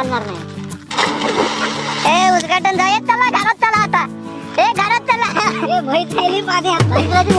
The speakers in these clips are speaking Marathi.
चालणार नाही. ए उद्घाटन जाऊयात चला घरात चला आता. ए घरात चला. ए भैस खायली माझ्या भैसलाची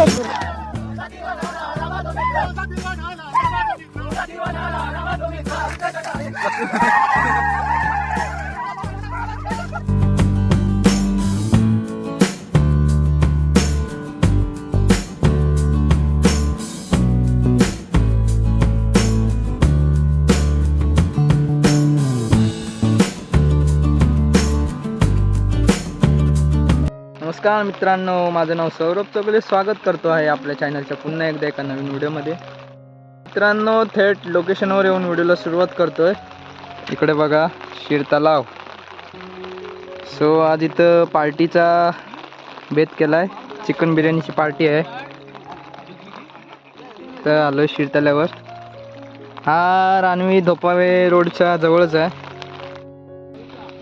नमस्कार मित्रांनो माझं नाव सौरभ चौगले. स्वागत करतो आहे आपल्या चॅनलच्या पुन्हा एकदा एका नवीन व्हिडिओमध्ये मित्रांनो थेट लोकेशनवर येऊन व्हिडिओला सुरुवात करतोय. इकडे बघा शिर तलाव. सो आज इथं पार्टीचा बेत केला आहे चिकन बिर्याणीची पार्टी आहे. तर आलो शिर तलावर. हा रानवी धोपावे रोडच्या जवळच आहे.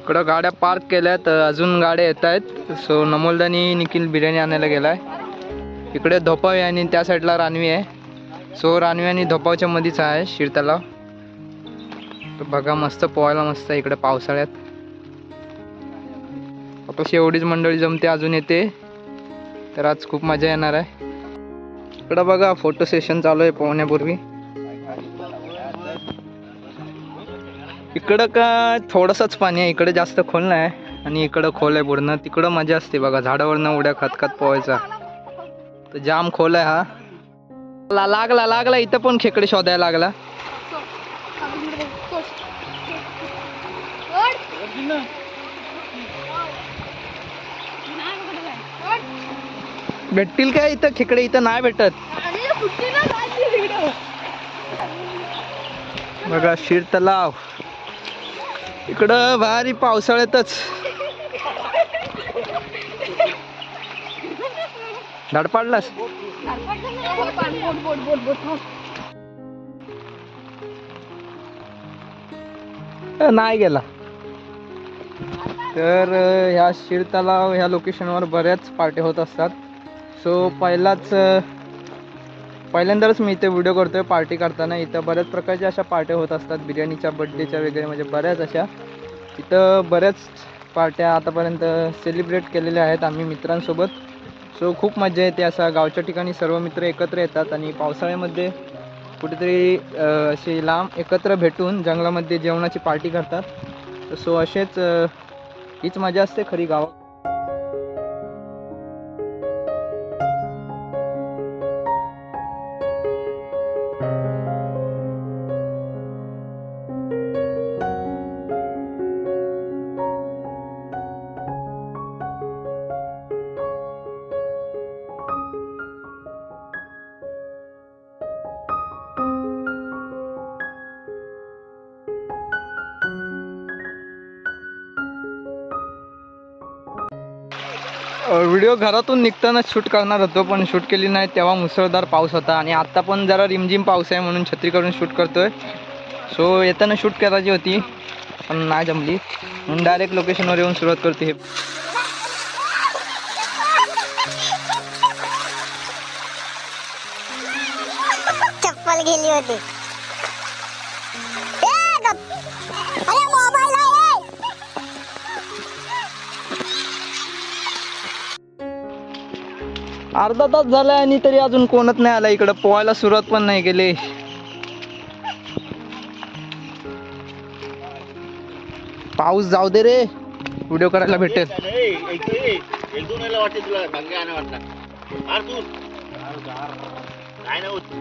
इकडं गाड्या पार्क केल्यात. अजून गाड्या येत आहेत. सो नमोलदानी निखिल बिर्याणी आणायला गेला आहे इकडे धोपाव आहे आणि त्या साईडला रानवी आहे. सो रानवी आणि धोपावच्या मध्येच आहे शिरतलाव तर बघा मस्त पोहायला मस्त आहे इकडे पावसाळ्यात. आता एवढीच मंडळी जमते अजून येते. तर आज खूप मजा येणार आहे. इकडं बघा फोटो सेशन चालू आहे पोहण्यापूर्वी. इकडं का थोडंसंच पाणी आहे. इकडे जास्त खोल नाही आणि इकडं खोल आहे पूर्ण. तिकडं मजा असते बघा. झाडावरनं उड्या खात खात पोहायचा. तर जाम खोल आहे हा. ला- लागला लागला. इथं पण खेकडे शोधायला लागला. भेटतील काय इथं खेकडे? इथं नाही भेटत. बघा शिर तलाव इकडं भारी पावसाळ्यातच धडपाडलास नाही गेला. तर ह्या शिर तलाव ह्या लोकेशनवर बऱ्याच पार्टी होत असतात. सो पहिलाच पहिल्यांदाच मी इथे व्हिडिओ करतोय पार्टी करताना. इथं बऱ्याच प्रकारच्या अशा पार्ट्या होत असतात. बिर्याणीच्या बड्डेच्या वगैरे म्हणजे बऱ्याच अशा. इथं बऱ्याच पार्ट्या आतापर्यंत सेलिब्रेट केलेल्या आहेत आम्ही मित्रांसोबत. सो खूप मजा येते असा गावच्या ठिकाणी सर्व मित्र एकत्र येतात आणि पावसाळ्यामध्ये कुठेतरी असे लांब एकत्र भेटून जंगलामध्ये जेवणाची पार्टी करतात. सो असेच हीच मजा असते खरी गावात. व्हिडिओ घरातून निघताना शूट करणार होतो पण शूट केली नाही. तेव्हा मुसळधार पाऊस होता आणि आत्ता पण जरा रिमझिम पाऊस आहे म्हणून छत्री करून शूट करतोय. सो येताना शूट करायची होती पण नाही जमली. म्हणून डायरेक्ट लोकेशनवर येऊन सुरुवात करते हे. चप्पल गेली होती. अर्धा तास झाला आणि तरी अजून कोणत नाही आला इकडं. पोहायला सुरुवात पण नाही केली. पाऊस जाऊ दे रे. व्हिडिओ करायला भेटेल.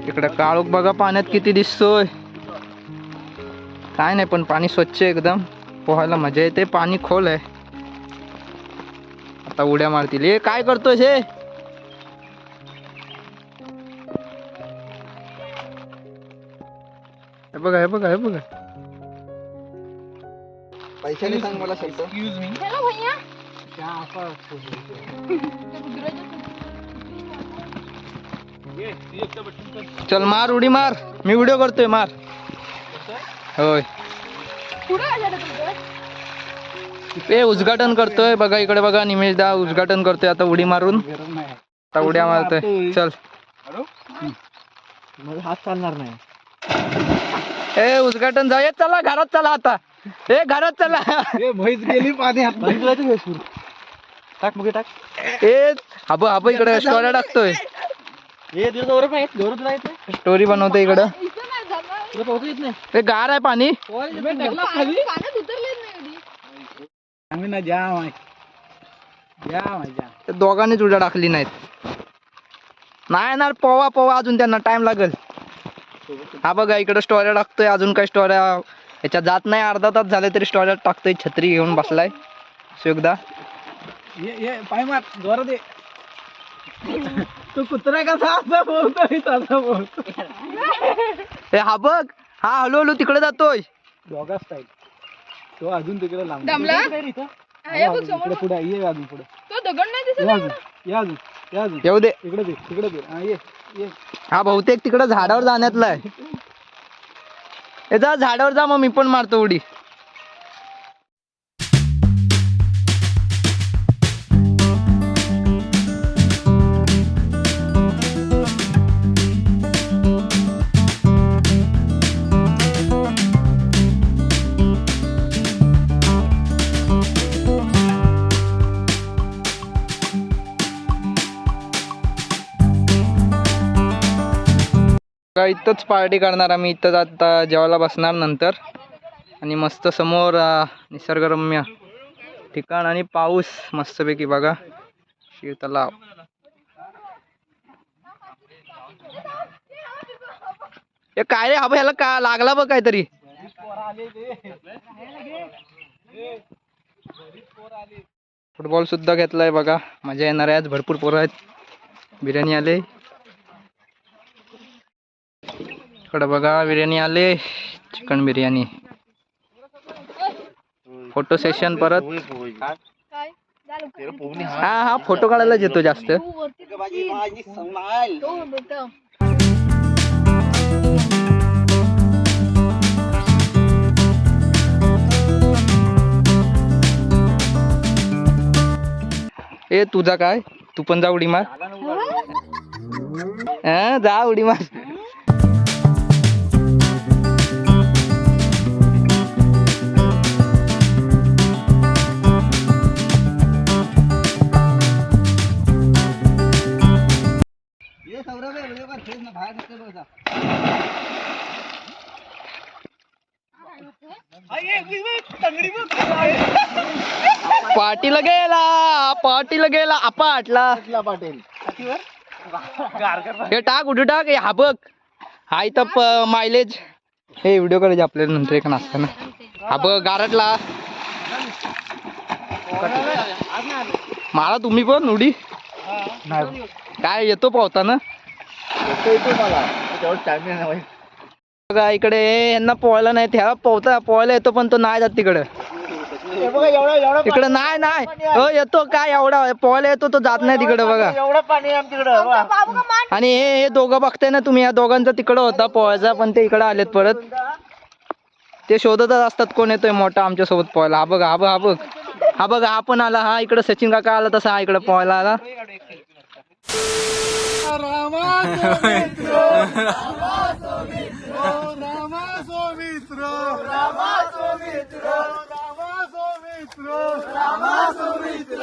इकडं काळोख बघा पाण्यात किती दिसतोय. काय नाही पण पाणी स्वच्छ आहे एकदम. पोहायला मजा येते. पाणी खोल आहे. आता उड्या मारतील. ए काय करतोय हे? हे बघा हे बघा हे बघा. पैशाने सांग मला शब्द. चल मार उडी मार. मी व्हिडिओ करतोय मार. होय. ए उद्घाटन करतोय. बघा इकडे बघा निमेश दा उद्घाटन करतोय आता उडी मारून. आता उड्या मारतोय. चल. हात चालणार नाही. ए उद्घाटन जाऊया चला घरात चला आता. ए घरात चला. म्हैस गेली पाण्यात टाक मग टाक. ए हाब हाब इकडे. स्टोऱ्या टाकतोय. स्टोरी बनवतोय इकडं. ए गार आहे पाणी. आम्ही ना जाम आहे जाम दोघांनीच उड्या टाकली नाहीत. नाही येणार पोवा पोवा अजून त्यांना टाइम लागेल. हा बघा इकडं स्टोऱ्या टाकतोय अजून काही स्टोऱ्या याच्यात जात नाही अर्धा तास झाले तरी स्टोऱ्या टाकतोय छत्री घेऊन बसलाय. सुखदा ये ये पाय मार ये. तू कुत्रा कसा असं बोलतोय तसा बोलतो ए हा बघ हा हळू हळू तिकडे जातोय. दोघा स्टाईल तो अजून तिकडे लांब. दमला? इकडे हा, या बघ समोर. पुढे ये अजून पुढे. तो दगड नाही दिसत ये आहे अजून ये अजून ये अजून. येऊ दे. इकडे दे तिकडे दे. हा ये ये. हा बहुतेक तिकडं झाडावर जाण्यातला आहे. जा झाडावर जा मग मी पण मारतो उडी. इथंच पार्टी करणार आम्ही इथंच आता जेवायला बसणार नंतर. आणि मस्त समोर निसर्गरम्य ठिकाण आणि पाऊस मस्तपैकी बघा. शिव तलाव हे काय रे? हा ह्याला का लागला बघ काहीतरी? फुटबॉल सुद्धा घेतलाय बघा. मजा येणार आहे आज. भरपूर पोरं आहेत. बिर्याणी आले. इकडे बघा बिर्याणी आले. चिकन बिर्याणी. फोटो सेशन परत. हा हा फोटो काढायलाच येतो जास्त. ए तुझा काय? तू पण जा उडी मार. हा, जा उडी मार. पार्टीला गेला आपाटला पाटील? हे टाक उडी टाक हे हा बघ. हा इथं मायलेज हे व्हिडिओ करायचे आपल्याला नंतर एक नसताना हा बघ गारटला मारा तुम्ही पण उडी. नाही काय येतो पावताना? येतो मला. तेवढं टाइम नाही बघा इकडे यांना पोहायला नाही ह्याला पोहता पोहायला येतो पण तो नाही जात तिकडं. बघा एवढं एवढं तिकडं नाही नाही. हो येतो काय एवढा पोहायला येतो तो जात नाही तिकडं बघा. एवढं पाणी आहे आमच्याकडं बघा. बाबू का मान आणि हे हे दोघं बघताय ना तुम्ही या दोघांचा तिकडं होता पोहायचा पण ते इकडं आलेत परत. ते शोधतच असतात कोण येतोय मोठा आमच्यासोबत पोहायला हा बघ हा बघ हा बघ. हा बघ हा पण आला. हा इकडं सचिन काका आला तसा हा इकडं पोहायला आला. मित्र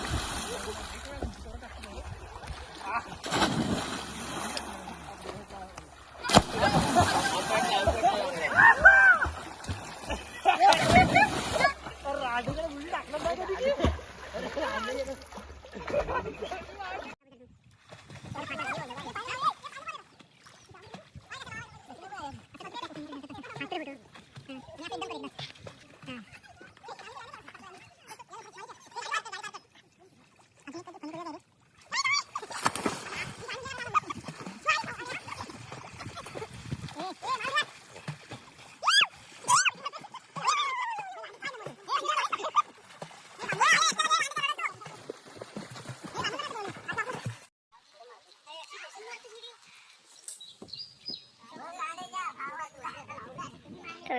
तो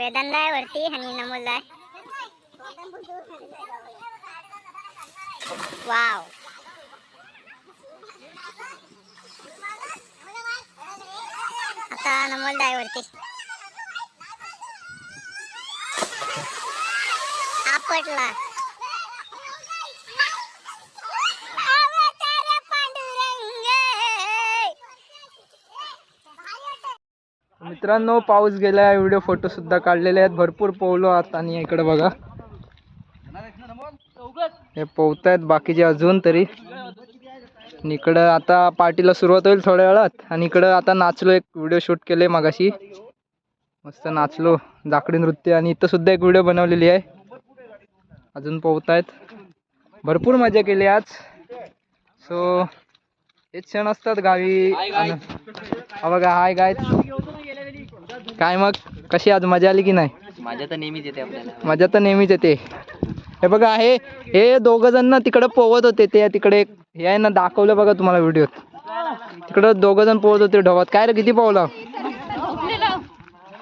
वेदांत आहे वरती आणि नमोलदाय आहे वाव. आता नमोल आहे वरती. आपटला. मित्रांनो पाऊस गेला आहे व्हिडिओ फोटो सुद्धा काढलेले आहेत. भरपूर पोहलो आहात आणि इकडे बघा. हे पोहतायत बाकीचे अजून तरी. आणि इकडं आता पार्टीला सुरुवात होईल थोड्या वेळात. आणि इकडं आता नाचलो. एक व्हिडिओ शूट केले मागाशी. मस्त नाचलो. जाकडी नृत्य. आणि इथं सुद्धा एक व्हिडिओ बनवलेली आहे. अजून पोहतायत. भरपूर मजा केली आज. सो हेच क्षण असतात गावी. आणि- बघा हाय गाय काय मग? कशी आज मजा आली की नाही? माझ्या तर नेहमीच येते आपल्याला. मजा तर नेहमीच येते. हे बघा हे हे दोघ जण ना तिकडे पोहत होते ते तिकडे एक- हे आहे ना दाखवलं बघा तुम्हाला व्हिडिओत तिकडं दोघ जण पोहत होते ढोबात. काय रे किती पोहला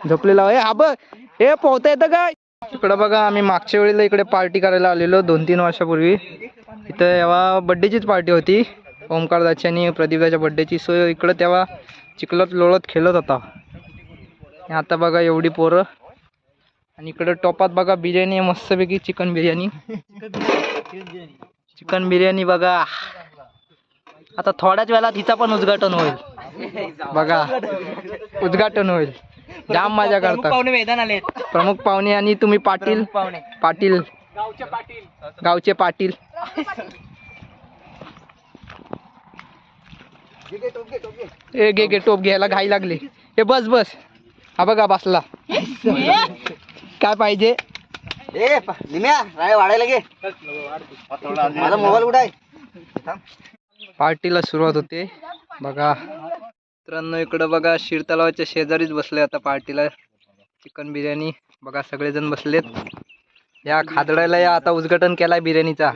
झोपलेला हे हा बघ हे पोहता येतं काय इकडं बघा आम्ही मागच्या वेळेला इकडे पार्टी करायला आलेलो दोन तीन वर्षापूर्वी. इथं तेव्हा बड्डेचीच पार्टी होती. ओमकारदाची आणि प्रदीपदाच्या बड्डेची सो इकडं तेव्हा चिखलात लोळत खेळत होता. आता बघा एवढी पोरं. आणि इकडं टोपात बघा बिर्याणी आहे मस्तपैकी चिकन बिर्याणी. चिकन बिर्याणी बघा. आता थोड्याच वेळात हिचा पण उद्घाटन होईल. बघा. उद्घाटन होईल. जाम मजा करतात. आले प्रमुख पाहुणे आणि तुम्ही पाटील. पाहुणे. पाटील. गावचे पाटील. ए घे घे टोप घ्यायला घाई लागली. हे बस बस. हा बघा बसला. काय पाहिजे? ए निम्या राय वाढायला घे. माझा मोबाईल कुठे आहे? पार्टीला सुरुवात होते. बघा. मित्रांनो इकडं बघा शिर तलावाच्या शेजारीच बसले आता पार्टीला. चिकन बिर्याणी. बघा सगळेजण बसलेत. या खादडायला या आता उद्घाटन केलाय बिर्याणीचा.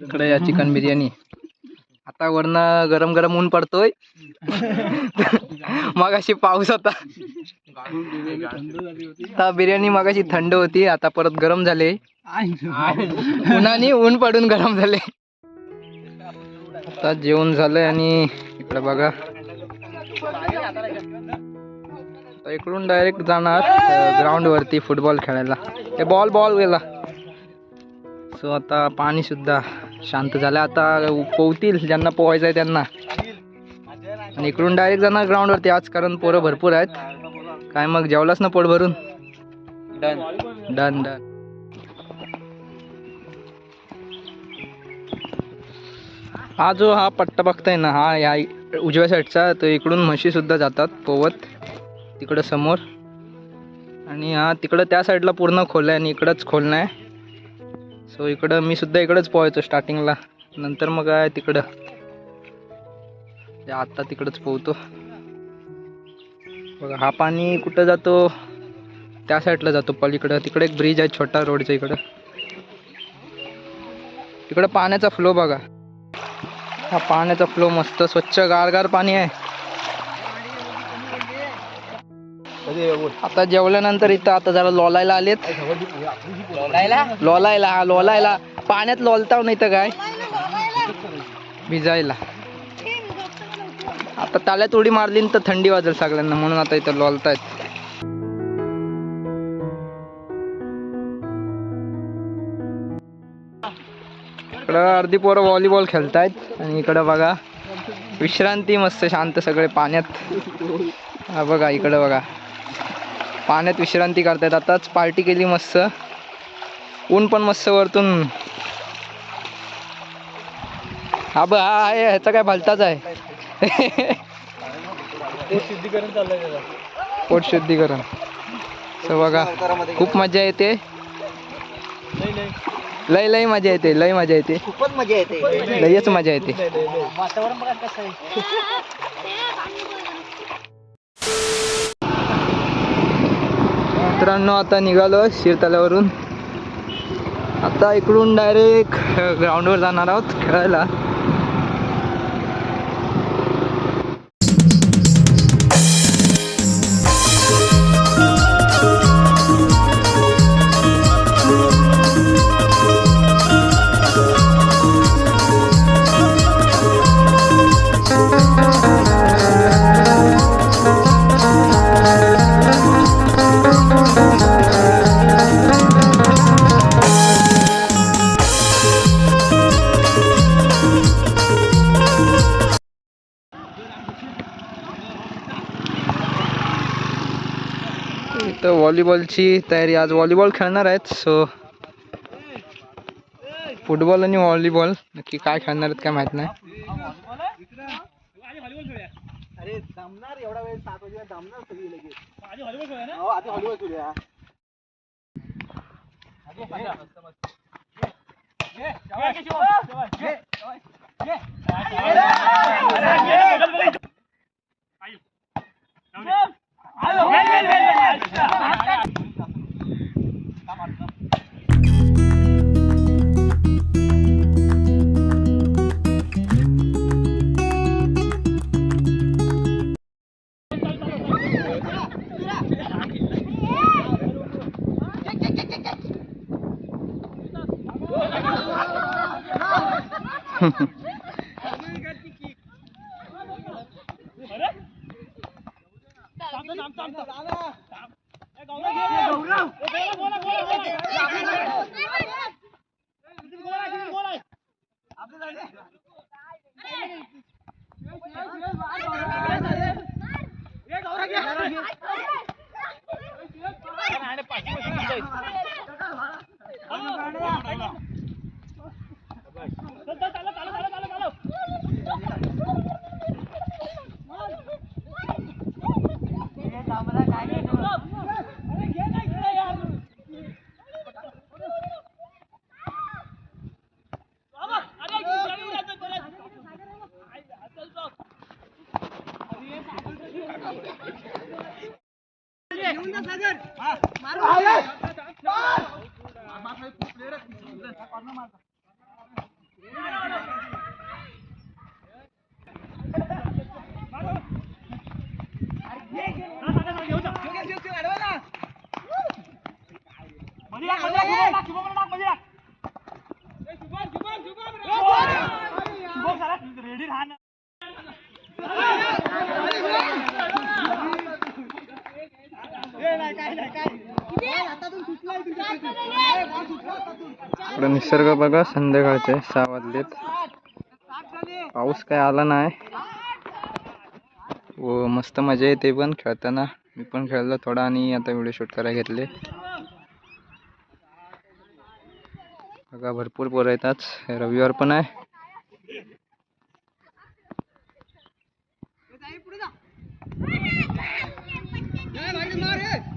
इकडे या चिकन बिर्याणी. आता वरनं गरम गरम ऊन पडतोय. मगाशी पाऊस होता. आता बिर्याणी मगाशी थंड होती आता परत गरम झाले. उन्हाने ऊन पडून गरम झाले. आता जेवण झालंय आणि इकडे बघा. इकडून डायरेक्ट जाणार ग्राउंड वरती फुटबॉल खेळायला. हे बॉल बॉल गेला सो आता पाणी सुद्धा शांत झालं. आता पोहतील ज्यांना पोहायचं आहे त्यांना. आणि इकडून डायरेक्ट जाणार ग्राउंड वरती. आज कारण पोरं भरपूर आहेत. काय मग जेवलास ना पोट भरून? डन डन डन हा जो हा पट्टा बघताय ना हा या उजव्या साईडचा तो इकडून म्हशी सुद्धा जातात पोवत. तिकडं समोर. आणि हा तिकडं त्या साईडला पूर्ण खोल आहे आणि इकडंच खोलणं आहे सो इकडं मी सुद्धा इकडंच पोहायचो स्टार्टिंगला नंतर मग आहे तिकडं. आत्ता तिकडंच पोहतो. बघा हा पाणी कुठं जातो? त्या साईडला जातो पलीकडं. तिकडे एक ब्रिज आहे छोटा रोडच्या इकडं. तिकडं पाण्याचा फ्लो बघा. हा पाण्याचा फ्लो मस्त स्वच्छ गारगार पाणी आहे. आता जेवल्यानंतर इथं आता जरा लोलायला आलेत. लोलायला? हा लोलायला. पाण्यात लोलताव नाही तर काय? भिजायला. आता ताल्यात उडी मारली तर थंडी वाजेल सगळ्यांना म्हणून आता इथं लोलतायत. इकडं अर्धी पोरं व्हॉलीबॉल खेळतायत आणि इकडं बघा विश्रांती मस्त शांत सगळे पाण्यात. हा बघा इकडं बघा. पाण्यात विश्रांती करतायत. आताच पार्टी केली मस्त. ऊन पण मस्त वरतून. हा ब हा आहे ह्याचा काय भलताच आहे. पोट शुद्धीकरण सो बघा खूप मजा येते. लय लय मजा येते लय मजा येते. खूपच मजा येते. लयच मजा येते. वातावरण बघा कसं आहे. मित्रांनो आता निघालो शिरतल्यावरून आता इकडून डायरेक्ट ग्राउंडवर जाणार आहोत खेळायला. व्हॉलीबॉलची तयारी आज व्हॉलीबॉल खेळणार आहेत सो फुटबॉल आणि व्हॉलीबॉल नक्की काय खेळणार आहेत काय माहीत नाही. अरे दमणार एवढा वेळ इकडं निसर्ग बघा संध्याकाळचे सहा वाजलेत. पाऊस काय आला नाही. व मस्त मजा येते पण खेळताना. मी पण खेळलो थोडा आणि आता व्हिडिओ शूट करायला घेतले. बघा भरपूर पोरं येतात. रविवार पण आहे. इकडं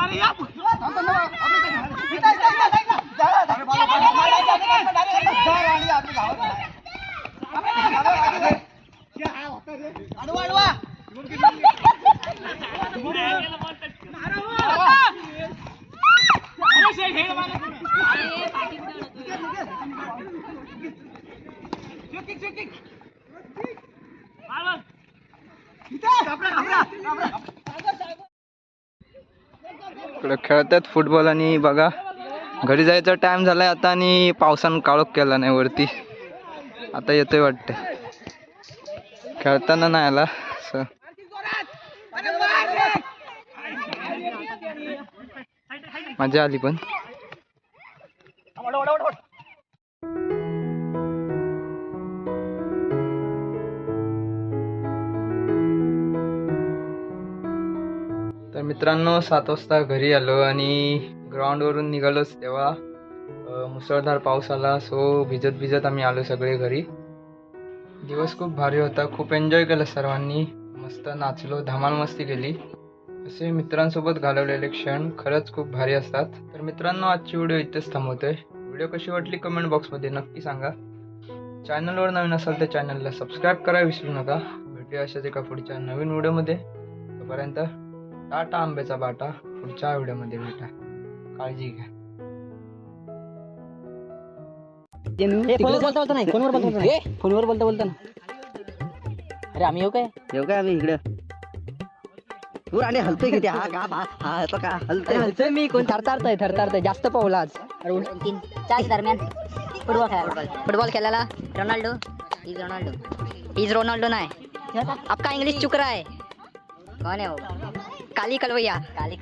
અરે યાર खेळतात फुटबॉल आणि बघा घरी जायचा टाइम झालाय आता आणि पावसानं काळोख केला नाही वरती. आता येतोय वाटतं खेळताना नाही आला असं. मजा आली पण. मित्रांनो सात वाजता घरी आलो आणि ग्राउंडवरून निघालोच तेव्हा मुसळधार पाऊस आला. सो भिजत भिजत आम्ही आलो सगळे घरी. दिवस खूप भारी होता. खूप एन्जॉय केलं सर्वांनी. मस्त नाचलो. धमाल मस्ती केली. असे मित्रांसोबत घालवलेले क्षण खरंच खूप भारी असतात. तर मित्रांनो आजची व्हिडिओ इथेच थांबवतोय. व्हिडिओ कशी वाटली कमेंट बॉक्समध्ये नक्की सांगा. चॅनलवर नवीन असाल तर चॅनलला सबस्क्राईब करायला विसरू नका. भेटूया अशाच एका पुढच्या नवीन व्हिडिओमध्ये तोपर्यंत टाटा आंब्याचा बाटा. पुढच्या व्हिडिओमध्ये भेटा. काळजी घ्या. फोनवर बोलता बोलता नाही फोनवर बोलता बोलता नाही. फोनवर बोलता बोलता ना अरे आम्ही येऊ काय? येऊ काय आम्ही इकडं? तू आणि हलतोय किती? हा का हा हा तो का? हलतोय. मी कोण थरथरतय थरथरतय. जास्त पावला आज. तीन चार दरम्यान. फुटबॉल खेळायला. फुटबॉल खेळायला. Ronaldo. Is Ronaldo. Is Ronaldo नाही. आपका इंग्लिश चुक रहा है. कौन है वो? काली कलवैया काली